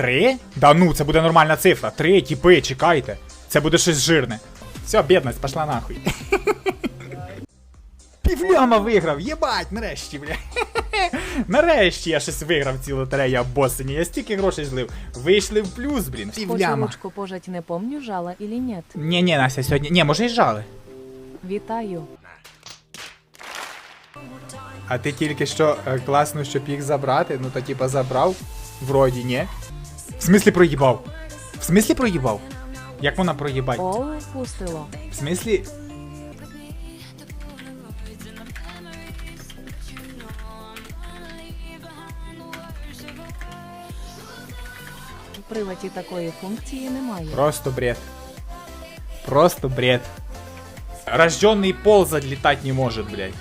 Три? Да ну, це буде нормальна цифра. Три, тіпи, чекайте. Це буде щось жирне. Все, бідність, пошла нахуй. Півляма виграв, єбать, нарешті, бля. Нарешті я щось виграв в цій лотереї обоссані. Я стільки грошей злив. Вийшли в плюс, блін. Хочу Півляма. ручку пожать не помню, жала или нет. Ні, ні, Настя, сьогодні. Ні, може і жали. Вітаю. А ти тільки що е, класно, щоб їх забрати, ну то типа забрав, вроді, ні. В смислі проїбав? В смислі проїбав? Як вона проїбать? О, пустило. В смислі. В приваті такої функції немає. Просто бред. Просто бред. Рожденный пол задлетать не может, блядь.